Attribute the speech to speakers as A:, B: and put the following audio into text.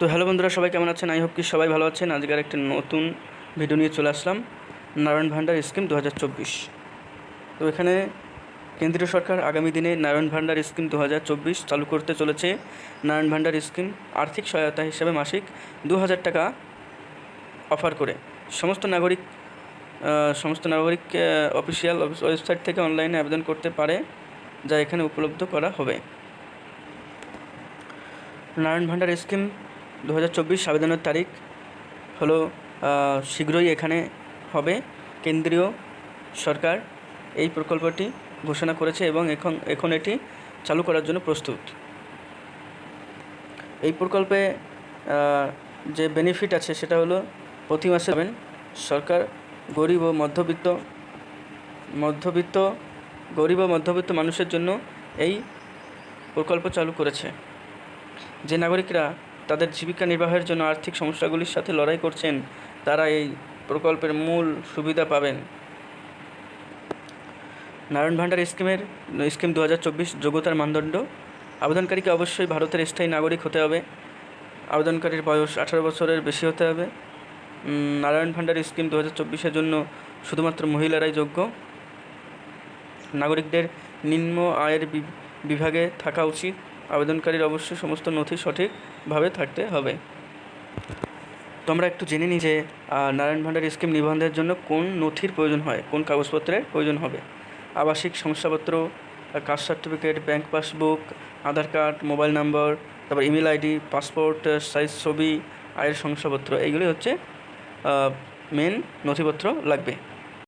A: তো হ্যালো বন্ধুরা, সবাই কেমন আছেন? আই হোপ কি সবাই ভালো আছেন। আজকের একটা নতুন ভিডিও নিয়ে চলে আসলাম, নারায়ণ ভান্ডার স্কিম দু হাজার চব্বিশ। তো এখানে কেন্দ্রীয় সরকার আগামী দিনে নারায়ণ ভান্ডার স্কিম দু হাজার চব্বিশ চালু করতে চলেছে। নারায়ণ ভান্ডার স্কিম আর্থিক সহায়তা হিসেবে মাসিক দু হাজার টাকা অফার করে। সমস্ত নাগরিক সমস্ত নাগরিক অফিসিয়াল ওয়েবসাইট থেকে অনলাইনে আবেদন করতে পারে, যা এখানে উপলব্ধ করা হবে। নারায়ণ ভান্ডার স্কিম দু হাজার চব্বিশ আবেদনের তারিখ হলো শীঘ্রই এখানে হবে। কেন্দ্রীয় সরকার এই প্রকল্পটি ঘোষণা করেছে এবং এখন এখন এটি চালু করার জন্য প্রস্তুত। এই প্রকল্পে যে বেনিফিট আছে সেটা হলো, প্রতি মাসে পাবেন সরকার গরিব ও মধ্যবিত্ত মধ্যবিত্ত, গরিব ও মধ্যবিত্ত মানুষের জন্য এই প্রকল্প চালু করেছে। যে নাগরিকরা তাদের জীবিকা নির্বাহের জন্য আর্থিক সমস্যাগুলির সাথে লড়াই করছেন, তারা এই প্রকল্পের মূল সুবিধা পাবেন। নারায়ণ ভান্ডার স্কিমের, স্কিম দু হাজার চব্বিশ যোগ্যতার মানদণ্ড। আবেদনকারীকে অবশ্যই ভারতের স্থায়ী নাগরিক হতে হবে। আবেদনকারীর বয়স আঠারো বছরের বেশি হতে হবে। নারায়ণ ভান্ডার স্কিম দু হাজার জন্য শুধুমাত্র মহিলারাই যোগ্য। নাগরিকদের নিম্ন আয়ের বিভাগে থাকা উচিত। আবেদনকারীর অবশ্যই সমস্ত নথি সঠিকভাবে থাকতে হবে। তো আমরা একটু জেনে নিই যে নারায়ণ ভান্ডার স্কিম নিবন্ধের জন্য কোন নথির প্রয়োজন হয়? কোন কাগজপত্রের প্রয়োজন হবে? আবাসিক শংসাপত্র, caste certificate, bank passbook, Aadhaar card, mobile number, তারপর ইমেল আইডি, পাসপোর্ট, সাইজ ছবি, আয়ের শংসাপত্র এইগুলি হচ্ছে মেন নথিপত্র লাগবে।